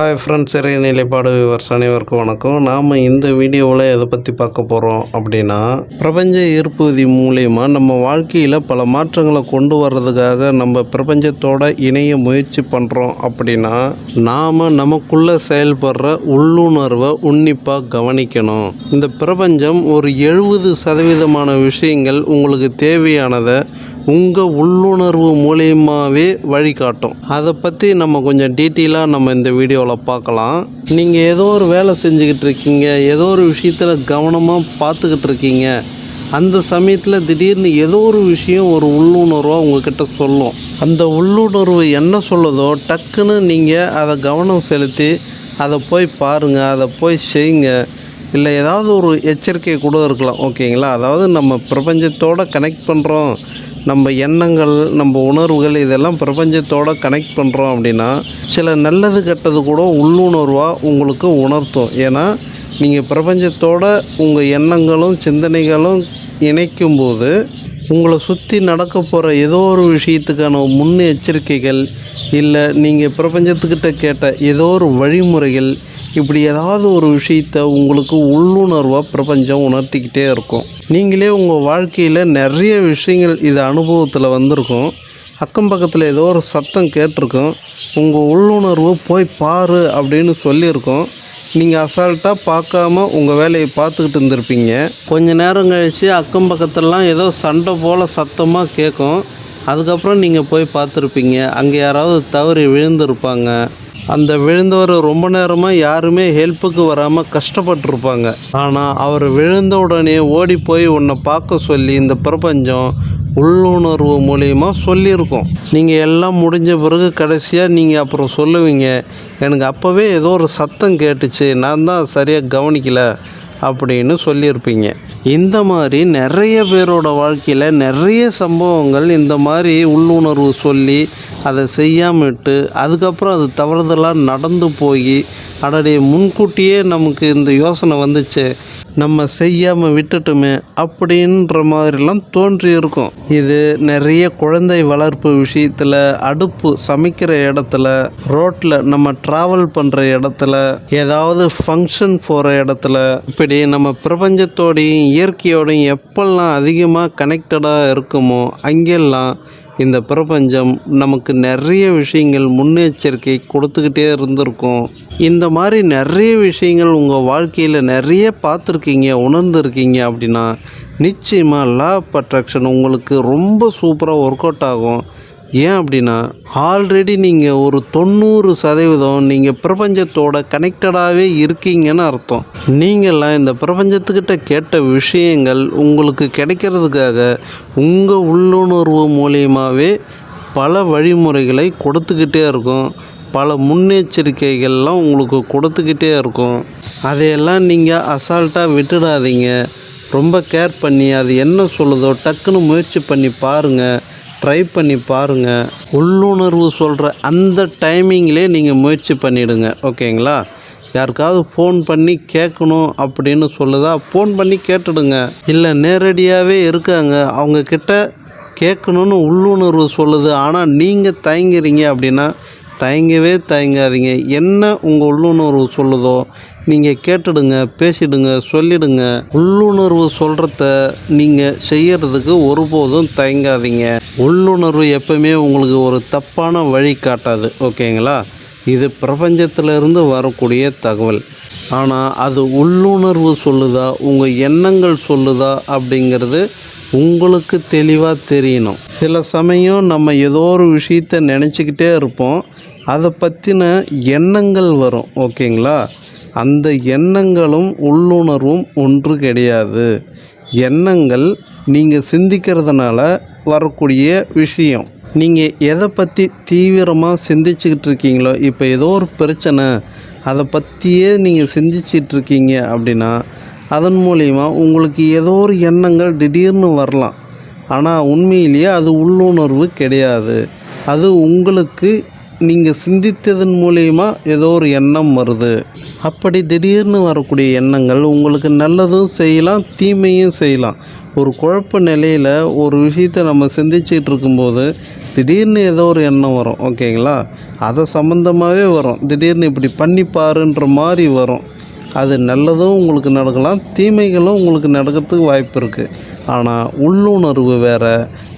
Hi friends இறை நிலைப்பாடு viewers அனைவருக்கும் வணக்கம். நாம் இந்த வீடியோவில் எதை பற்றி பார்க்க போகிறோம் அப்படின்னா பிரபஞ்ச ஈர்ப்பு விதி மூலயமா நம்ம வாழ்க்கையில் பல மாற்றங்களை கொண்டு வர்றதுக்காக நம்ம பிரபஞ்சத்தோட இணைய முயற்சி பண்ணுறோம் அப்படின்னா நாம் நமக்குள்ளே செயல்படுற உள்ளுணர்வை உன்னிப்பாக கவனிக்கணும். இந்த பிரபஞ்சம் ஒரு எழுபது சதவீதமான விஷயங்கள் உங்களுக்கு தேவையானதை உங்கள் உள்ளுணர்வு மூலியமாகவே வழிகாட்டும். அதை பற்றி நம்ம கொஞ்சம் டீட்டெயிலாக நம்ம இந்த வீடியோவில் பார்க்கலாம் நீங்கள் ஏதோ ஒரு வேலை செஞ்சுக்கிட்டு இருக்கீங்க. ஏதோ ஒரு விஷயத்தில் கவனமாக பார்த்துக்கிட்டு இருக்கீங்க. அந்த சமயத்தில் திடீர்னு ஏதோ ஒரு விஷயம் ஒரு உள்ளுணர்வாக உங்ககிட்ட சொல்லும். அந்த உள்ளுணர்வு என்ன சொல்லுதோ டக்குன்னு நீங்கள் அதை கவனம் செலுத்தி அதை போய் பாருங்கள் அதை போய் செய்யுங்க. இல்லை ஏதாவது ஒரு எச்சரிக்கை கூட இருக்கலாம். ஓகேங்களா? அதாவது நம்ம பிரபஞ்சத்தோடு கனெக்ட் பண்ணுறோம் நம்ம எண்ணங்கள் நம்ம உணர்வுகள் இதெல்லாம் பிரபஞ்சத்தோட கனெக்ட் பண்ணுறோம் அப்படின்னா சில நல்லது கெட்டது கூட உள்ளுணர்வாக உங்களுக்கு உணர்த்தும். ஏன்னா நீங்கள் பிரபஞ்சத்தோட உங்கள் எண்ணங்களும் சிந்தனைகளும் இணைக்கும்போது உங்களை சுற்றி நடக்க போகிற ஏதோ ஒரு விஷயத்துக்கான முன்னெச்சரிக்கைகள் இல்லை நீங்கள் பிரபஞ்சத்துக்கிட்ட கேட்ட ஏதோ ஒரு வழிமுறைகள் இப்படி ஏதாவது ஒரு விஷயத்த உங்களுக்கு உள்ளுணர்வாக பிரபஞ்சம் உணர்த்திக்கிட்டே இருக்கும். நீங்களே உங்கள் வாழ்க்கையில் நிறைய விஷயங்கள் இது அனுபவத்தில் வந்திருக்கும். அக்கம் பக்கத்தில் ஏதோ ஒரு சத்தம் கேட்டிருக்கும். உங்கள் உள்ளுணர்வு போய் பாரு அப்படின்னு சொல்லியிருக்கோம். நீங்கள் அசால்ட்டாக பார்க்காம உங்கள் வேலையை பார்த்துக்கிட்டு இருந்திருப்பீங்க. கொஞ்ச நேரம் கழித்து அக்கம் பக்கத்துலலாம் ஏதோ சண்டை போல் சத்தமாக கேட்கும் அதுக்கப்புறம் நீங்கள் போய் பார்த்துருப்பீங்க. அங்கே யாராவது தவறி விழுந்திருப்பாங்க. அந்த விழுந்தவர் ரொம்ப நேரமாக யாருமே ஹெல்ப்புக்கு வராமல் கஷ்டப்பட்டிருப்பாங்க. ஆனால் அவர் விழுந்த உடனே ஓடி போய் உன்னை பார்க்க சொல்லி இந்த பிரபஞ்சம் உள்ளுணர்வு மூலயமா சொல்லியிருக்கோம். நீங்கள் எல்லாம் முடிஞ்ச பிறகு கடைசியாக நீங்கள் அப்புறம் சொல்லுவீங்க எனக்கு அப்போவே ஏதோ ஒரு சத்தம் கேட்டுச்சு நான் தான் சரியாக கவனிக்கல அப்படின்னு சொல்லியிருப்பீங்க. இந்த மாதிரி நிறைய பேரோட வாழ்க்கையில் நிறைய சம்பவங்கள் இந்த மாதிரி உள்ளுணர்வு சொல்லி அதை செய்யாமல் விட்டு அதுக்கப்புறம் அது தவறுதலாக நடந்து போய் அடடே முன்கூட்டியே நமக்கு இந்த யோசனை வந்துச்சு. நம்ம செய்யாமல் விட்டுட்டுமே அப்படின்ற மாதிரிலாம் தோன்றியிருக்கும். இது நிறைய குழந்தை வளர்ப்பு விஷயத்தில் அடுப்பு சமைக்கிற இடத்துல ரோட்டில் நம்ம ட்ராவல் பண்ணுற இடத்துல ஏதாவது ஃபங்க்ஷன் போகிற இடத்துல இப்படி நம்ம பிரபஞ்சத்தோடையும் இயற்கையோடையும் எப்பெல்லாம் அதிகமாக கனெக்டடாக இருக்குமோ அங்கெல்லாம் இந்த பிரபஞ்சம் நமக்கு நிறைய விஷயங்கள் முன்னெச்சரிக்கை கொடுத்துக்கிட்டே இருந்திருக்கும். இந்த மாதிரி நிறைய விஷயங்கள் உங்கள் வாழ்க்கையில் நிறைய பார்த்துருக்கீங்க உணர்ந்துருக்கீங்க அப்படின்னா நிச்சயமாக லா ஆஃப் அட்ராக்ஷன் உங்களுக்கு ரொம்ப சூப்பராக ஒர்க் அவுட் ஆகும். ஏன் அப்படின்னா ஆல்ரெடி நீங்கள் ஒரு தொண்ணூறு சதவீதம் நீங்கள் பிரபஞ்சத்தோட கனெக்டடாகவே இருக்கீங்கன்னு அர்த்தம். நீங்கள்லாம் இந்த பிரபஞ்சத்துக்கிட்ட கேட்ட விஷயங்கள் உங்களுக்கு கிடைக்கிறதுக்காக உங்கள் உள்ளுணர்வு மூலியமாகவே பல வழிமுறைகளை கொடுத்துக்கிட்டே இருக்கும். பல முன்னெச்சரிக்கைகள்லாம் உங்களுக்கு கொடுத்துக்கிட்டே இருக்கும். அதையெல்லாம் நீங்கள் அசால்ட்டாக விட்டுடாதீங்க. ரொம்ப கேர் பண்ணி அது என்ன சொல்லுதோ டக்குன்னு முயற்சி பண்ணி பாருங்கள் ட்ரை பண்ணி பாருங்கள் உள்ளுணர்வு சொல்கிற அந்த டைமிங்லே நீங்கள் முயற்சி பண்ணிவிடுங்க ஓகேங்களா? யாருக்காவது ஃபோன் பண்ணி கேட்கணும் அப்படின்னு சொல்லுதா ஃபோன் பண்ணி கேட்டுடுங்க. இல்லை நேரடியாகவே இருக்காங்க. அவங்கக்கிட்ட கேட்கணுன்னு உள்ளுணர்வு சொல்லுது. ஆனால் நீங்கள் தயங்குறீங்க அப்படின்னா தயங்கவே தயங்காதீங்க. என்ன உங்கள் உள்ளுணர்வு சொல்லுதோ நீங்கள் கேட்டுடுங்க பேசிடுங்க சொல்லிடுங்க. உள்ளுணர்வு சொல்கிறத நீங்கள் செய்யறதுக்கு ஒருபோதும் தயங்காதீங்க. உள்ளுணர்வு எப்பவுமே உங்களுக்கு ஒரு தப்பான வழி காட்டாது ஓகேங்களா? இது பிரபஞ்சத்திலிருந்து வரக்கூடிய தகவல். ஆனால் அது உள்ளுணர்வு சொல்லுதா உங்கள் எண்ணங்கள் சொல்லுதா அப்படிங்கிறது உங்களுக்கு தெளிவாக தெரியணும். சில சமயம் நம்ம ஏதோ ஒரு விஷயத்த நினச்சிக்கிட்டே இருப்போம். அதை பற்றின எண்ணங்கள் வரும் ஓகேங்களா? அந்த எண்ணங்களும் உள்ளுணர்வும் ஒன்று கிடையாது. எண்ணங்கள் நீங்கள் சிந்திக்கிறதுனால வரக்கூடிய விஷயம். நீங்கள் எதை பற்றி தீவிரமாக சிந்திச்சுக்கிட்டு இருக்கீங்களோ இப்போ ஏதோ ஒரு பிரச்சனை அதை பற்றியே நீங்கள் சிந்திச்சிட்டு இருக்கீங்க அப்படின்னா அதன் மூலிமா உங்களுக்கு ஏதோ ஒரு எண்ணங்கள் திடீர்னு வரலாம். ஆனால் உண்மையிலேயே அது உள்ளுணர்வு கிடையாது. அது உங்களுக்கு நீங்கள் சிந்தித்ததன் மூலயமா ஏதோ ஒரு எண்ணம் வருது. அப்படி திடீர்னு வரக்கூடிய எண்ணங்கள் உங்களுக்கு நல்லதும் செய்யலாம் தீமையும் செய்யலாம். ஒரு குழப்ப நிலையில் ஒரு விஷயத்தை நம்ம சிந்திச்சிட்டு இருக்கும்போது திடீர்னு ஏதோ ஒரு எண்ணம் வரும் ஓகேங்களா? அதை சம்மந்தமாகவே வரும். திடீர்னு இப்படி பண்ணி பாருன்ற மாதிரி வரும். அது நல்லதும் உங்களுக்கு நடக்கலாம் தீமைகளும் உங்களுக்கு நடக்கிறதுக்கு வாய்ப்பு இருக்குது ஆனால் உள்ளுணர்வு வேறு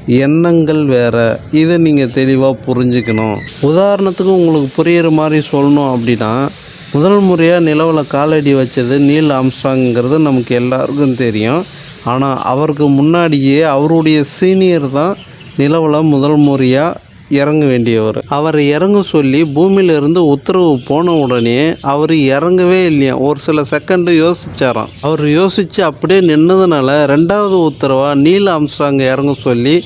எண்ணங்கள் வேறு இதை நீங்கள் தெளிவாக புரிஞ்சுக்கணும். உதாரணத்துக்கு உங்களுக்கு புரிகிற மாதிரி சொல்லணும் அப்படின்னா முதல் முறையாக நிலவில் காலடி வச்சது நீல் ஆம்ஸ்ட்ராங்கிறது நமக்கு எல்லாருக்கும் தெரியும். ஆனால் அவருக்கு முன்னாடியே அவருடைய சீனியர் தான் நிலவில் முதல் முறையாக இறங்க வேண்டியவர் அவர் இறங்க சொல்லி பூமியிலிருந்து உத்தரவு போன உடனே அவர் இறங்கவே இல்லையா? ஒரு சில செகண்டு யோசிச்சாராம். அவர் யோசித்து அப்படியே நின்னதுனால ரெண்டாவது உத்தரவாக நீல் ஆம்ஸ்டாங் இறங்க சொல்லி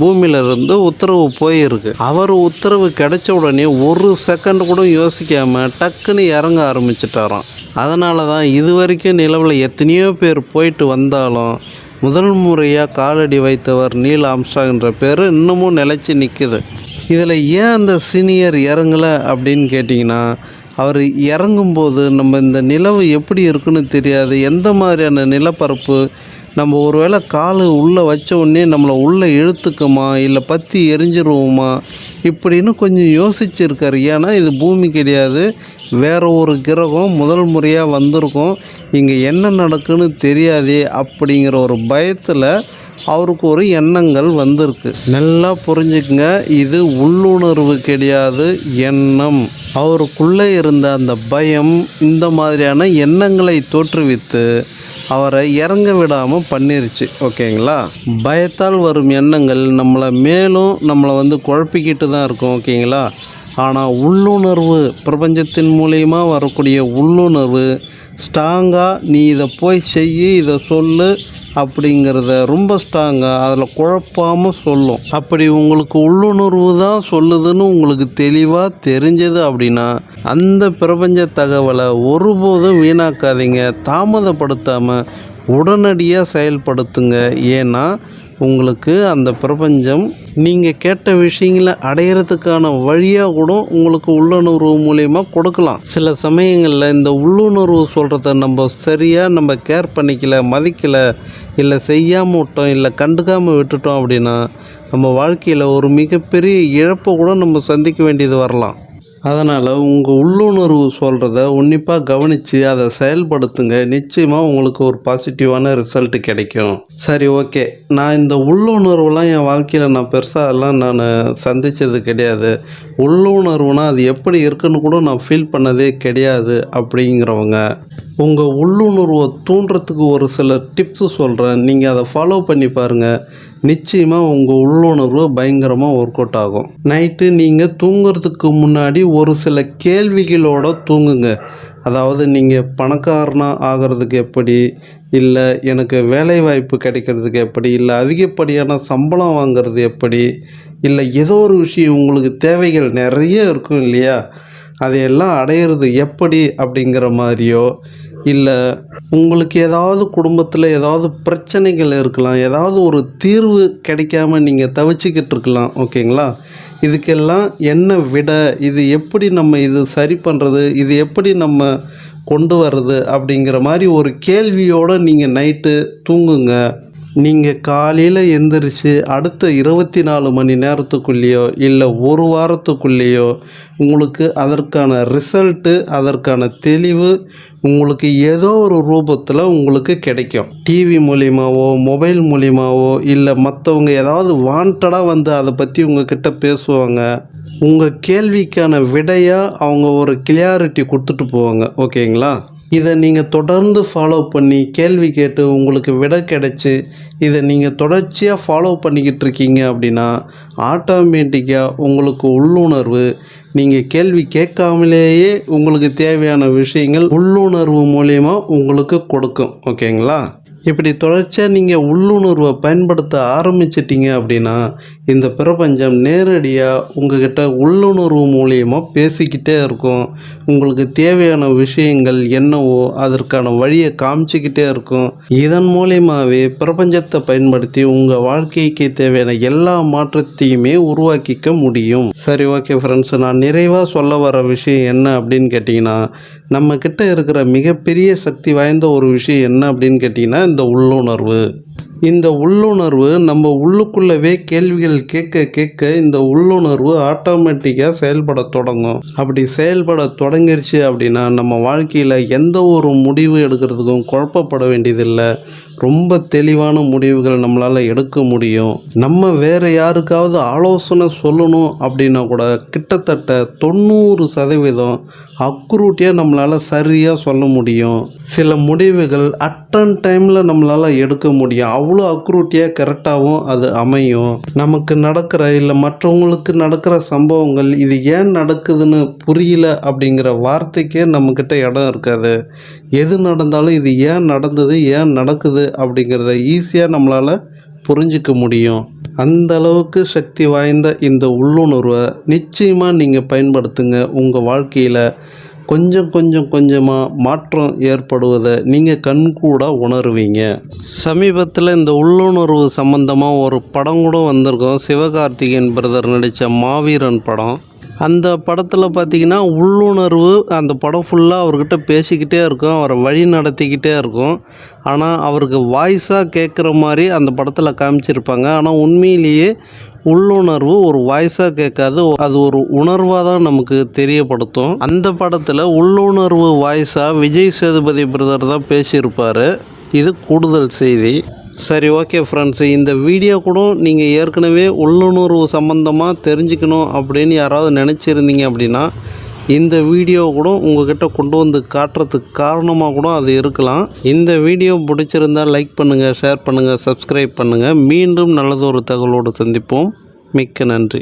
பூமியிலிருந்து உத்தரவு போயிருக்கு. அவர் உத்தரவு கிடைச்ச உடனே ஒரு செகண்ட் கூட யோசிக்காமல் டக்குன்னு இறங்க ஆரம்பிச்சிட்டாராம். அதனால தான் இது வரைக்கும் நிலவில் எத்தனையோ பேர் போயிட்டு வந்தாலும் முதல் முறையாக காலடி வைத்தவர் நீல் ஆம்ஸ்டாங்கிற பேர் இன்னமும் நிலைச்சி நிற்குது இதில் ஏன் அந்த சீனியர் இறங்கலை அப்படின்னு கேட்டிங்கன்னா அவர் இறங்கும்போது நம்ம இந்த நிலவு எப்படி இருக்குன்னு தெரியாது. எந்த மாதிரியான நிலப்பரப்பு? நம்ம ஒருவேளை கால் உள்ளே வச்ச உடனே நம்மளை உள்ளே இழுத்துக்குமா? இல்லை பற்றி எரிஞ்சிருவோமா? இப்படின்னு கொஞ்சம் யோசிச்சுருக்காரு. ஏன்னா இது பூமி கிடையாது. வேறு ஒரு கிரகம் முதல் முறையாக வந்திருக்கோம். இங்கே என்ன நடக்குன்னு தெரியாதே அப்படிங்கிற ஒரு பயத்தில் அவருக்கு ஒரு எண்ணங்கள் வந்திருக்கு. நல்லா புரிஞ்சுக்குங்க இது உள்ளுணர்வு கிடையாது எண்ணம். அவருக்குள்ளே இருந்த அந்த பயம் இந்த மாதிரியான எண்ணங்களை தோற்றுவித்து அவரை இறங்க விடாமல் பண்ணிருச்சு ஓகேங்களா? பயத்தால் வரும் எண்ணங்கள் நம்மளை மேலும் நம்மளை வந்து குழப்பிக்கிட்டு தான் இருக்கும் ஓகேங்களா? ஆனால் உள்ளுணர்வு பிரபஞ்சத்தின் மூலயமா வரக்கூடிய உள்ளுணர்வு ஸ்ட்ராங்காக நீ இதை போய் செய் இதை சொல்லு அப்படிங்கிறத ரொம்ப ஸ்ட்ராங்காக அதில் குழப்பாமல் சொல்லும். அப்படி உங்களுக்கு உள்ளுணர்வு தான் சொல்லுதுன்னு உங்களுக்கு தெளிவாக தெரிஞ்சது அப்படின்னா அந்த பிரபஞ்ச தகவலை ஒருபோதும் வீணாக்காதீங்க. தாமதப்படுத்தாமல் உடனடியாக செயல்படுத்துங்க. ஏன்னா உங்களுக்கு அந்த பிரபஞ்சம் நீங்கள் கேட்ட விஷயங்களை அடையிறதுக்கான வழியாக கூட உங்களுக்கு உள்ளுணர்வு மூலயமா கொடுக்கலாம். சில சமயங்களில் இந்த உள்ளுணர்வு சொல்கிறத நம்ம சரியாக நம்ம கேர் பண்ணிக்கல மதிக்கலை இல்லை செய்யாமல் விட்டோம் இல்லை கண்டுக்காமல் விட்டுட்டோம் அப்படின்னா நம்ம வாழ்க்கையில் ஒரு மிகப்பெரிய இழப்பை கூட நம்ம சந்திக்க வேண்டியது வரலாம். அதனால் உங்கள் உள்ளுணர்வு சொல்கிறத உன்னிப்பாக கவனித்து அதை செயல்படுத்துங்க. நிச்சயமாக உங்களுக்கு ஒரு பாசிட்டிவான ரிசல்ட் கிடைக்கும். சரி ஓகே நான் இந்த உள்ளுணர்வுலாம் என் வாழ்க்கையில் நான் பெருசாக எல்லாம் நான் சந்தித்தது கிடையாது. உள்ளுணர்வுனால் அது எப்படி இருக்குன்னு கூட நான் ஃபீல் பண்ணதே கிடையாது அப்படிங்கிறவங்க. உங்கள் உள்ளுணர்வை தூண்டுறதுக்கு ஒரு சில டிப்ஸு சொல்கிறேன் நீங்கள் அதை ஃபாலோ பண்ணி பாருங்கள் நிச்சயமாக உங்கள் உள்ளுணர்வு பயங்கரமாக ஒர்க் அவுட் ஆகும். நைட்டு நீங்கள் தூங்குறதுக்கு முன்னாடி ஒரு சில கேள்விகளோட தூங்குங்க. அதாவது நீங்கள் பணக்காரனா ஆகிறதுக்கு எப்படி? இல்லை எனக்கு வேலை வாய்ப்பு கிடைக்கிறதுக்கு எப்படி? இல்லை அதிகப்படியான சம்பளம் வாங்குறது எப்படி? இல்லை ஏதோ ஒரு விஷயம் உங்களுக்கு தேவைகள் நிறைய இருக்கும் இல்லையா? அதையெல்லாம் அடையிறது எப்படி அப்படிங்கிற மாதிரியோ இல்லை உங்களுக்கு ஏதாவது குடும்பத்தில் ஏதாவது பிரச்சனைகள் இருக்கலாம் ஏதாவது ஒரு தீர்வு கிடைக்காம நீங்கள் தவிச்சிக்கிட்டு இருக்கலாம் ஓகேங்களா? இதுக்கெல்லாம் என்ன விட இது எப்படி நம்ம இது சரி பண்ணுறது இது எப்படி நம்ம கொண்டு வர்றது அப்படிங்கிற மாதிரி ஒரு கேள்வியோடு நீங்கள் நைட்டு தூங்குங்க. நீங்கள் காலையில் எந்திரிச்சு அடுத்த இருபத்தி நாலு மணி நேரத்துக்குள்ளேயோ இல்லை ஒரு வாரத்துக்குள்ளேயோ உங்களுக்கு அதற்கான ரிசல்ட்டு அதற்கான தெளிவு உங்களுக்கு ஏதோ ஒரு ரூபத்தில் உங்களுக்கு கிடைக்கும். டிவி மூலியமாவோ மொபைல் மூலியமாகவோ இல்லை மற்றவங்க ஏதாவது வாண்டடாக வந்து அதை பற்றி உங்ககிட்ட பேசுவாங்க. உங்கள் கேள்விக்கான விடையாக அவங்க ஒரு கிளியாரிட்டி கொடுத்துட்டு போவாங்க. ஓகேங்களா இதை நீங்கள் தொடர்ந்து ஃபாலோ பண்ணி கேள்வி கேட்டு உங்களுக்கு விடை கிடைச்சி இதை நீங்கள் தொடர்ச்சியாக ஃபாலோ பண்ணிக்கிட்டு இருக்கீங்க அப்படின்னா ஆட்டோமேட்டிக்காக உங்களுக்கு உள்ளுணர்வு நீங்கள் கேள்வி கேட்காமலேயே உங்களுக்கு தேவையான விஷயங்கள் உள்ளுணர்வு மூலயமா உங்களுக்கு கொடுக்கும். ஓகேங்களா? இப்படி தொடர்ச்சியாக நீங்கள் உள்ளுணர்வை பயன்படுத்த ஆரம்பிச்சிட்டிங்க அப்படின்னா இந்த பிரபஞ்சம் நேரடியாக உங்ககிட்ட உள்ளுணர்வு மூலியமாக பேசிக்கிட்டே இருக்கும். உங்களுக்கு தேவையான விஷயங்கள் என்னவோ அதற்கான வழியை காமிச்சிக்கிட்டே இருக்கும். இதன் மூலியமாகவே பிரபஞ்சத்தை பயன்படுத்தி உங்கள் வாழ்க்கைக்கு தேவையான எல்லா மாற்றத்தையுமே உருவாக்கிக்க முடியும். சரி ஓகே ஃப்ரெண்ட்ஸ் நான் நிறைவாக சொல்ல வர விஷயம் என்ன அப்படின்னு கேட்டிங்கன்னா நம்மக்கிட்ட இருக்கிற மிகப்பெரிய சக்தி வாய்ந்த ஒரு விஷயம் என்ன அப்படின்னு கேட்டிங்கன்னா இந்த உள்ளுணர்வு. இந்த உள்ளுணர்வு நம்ம உள்ளுக்குள்ளவே கேள்விகள் கேட்க கேட்க இந்த உள்ளுணர்வு ஆட்டோமேட்டிக்காக செயல்பட தொடங்கும். அப்படி செயல்பட தொடங்கிடுச்சு அப்படின்னா நம்ம வாழ்க்கையில் எந்த ஒரு முடிவு எடுக்கிறதுக்கும் குழப்பப்பட வேண்டியதில்லை. ரொம்ப தெளிவான முடிவுகள் நம்மளால் எடுக்க முடியும். நம்ம வேறு யாருக்காவது ஆலோசனை சொல்லணும் அப்படின்னா கூட கிட்டத்தட்ட தொண்ணூறு சதவீதம் அக்குரூட்டியாக நம்மளால் சரியாக சொல்ல முடியும். சில முடிவுகள் அட்டன் டைமில் நம்மளால் எடுக்க முடியும். அவ்வளோ அக்குரூட்டியாக கரெக்டாகவும் அது அமையும். நமக்கு நடக்கிற இல்லை மற்றவங்களுக்கு நடக்கிற சம்பவங்கள் இது ஏன் நடக்குதுன்னு புரியல அப்படிங்கிற வார்த்தைக்கே நம்மக்கிட்ட இடம் இருக்காது. எது நடந்தாலும் இது ஏன் நடந்தது ஏன் நடக்குது அப்படிங்கிறத ஈஸியாக நம்மளால் புரிஞ்சிக்க முடியும். அந்த அளவுக்கு சக்தி வாய்ந்த இந்த உள்ளுணர்வை நிச்சயமாக நீங்கள் பயன்படுத்துங்க உங்கள் வாழ்க்கையில். கொஞ்சம் கொஞ்சம் கொஞ்சமாக மாற்றம் ஏற்படுவதை நீங்கள் கண்கூட உணருவீங்க. சமீபத்தில் இந்த உள்ளுணர்வு சம்மந்தமாக ஒரு படம் கூட வந்திருக்கோம். சிவகார்த்திகேயன் பிரதர் நடித்த மாவீரன் படம். அந்த படத்தில் பார்த்திங்கன்னா உள்ளுணர்வு அந்த படம் ஃபுல்லாக அவர்கிட்ட பேசிக்கிட்டே இருக்கும் அவரை வழி நடத்திக்கிட்டே இருக்கும். ஆனால் அவருக்கு வாய்ஸாக கேட்குற மாதிரி அந்த படத்தில் காமிச்சிருப்பாங்க. ஆனால் உண்மையிலேயே உள்ளுணர்வு ஒரு வாய்ஸாக கேட்காது அது ஒரு உணர்வாக தான் நமக்கு தெரியப்படுத்தும். அந்த படத்தில் உள்ளுணர்வு வாய்ஸாக விஜய் சேதுபதி பிரதர் தான் பேசியிருப்பார். இது கூடுதல் செய்தி. சரி ஓகே ஃப்ரெண்ட்ஸ் இந்த வீடியோ கூட நீங்கள் ஏற்கனவே உள்ளுணர்வு சம்மந்தமாக தெரிஞ்சுக்கணும் அப்படின்னு யாராவது நினச்சிருந்தீங்க அப்படின்னா இந்த வீடியோ கூட உங்ககிட்ட கொண்டு வந்து காட்டுறதுக்கு காரணமாக கூட அது இருக்கலாம். இந்த வீடியோ பிடிச்சிருந்தால் லைக் பண்ணுங்கள் ஷேர் பண்ணுங்கள் சப்ஸ்கிரைப் பண்ணுங்கள் மீண்டும் நல்லதொரு தகவலோடு சந்திப்போம். மிக்க நன்றி.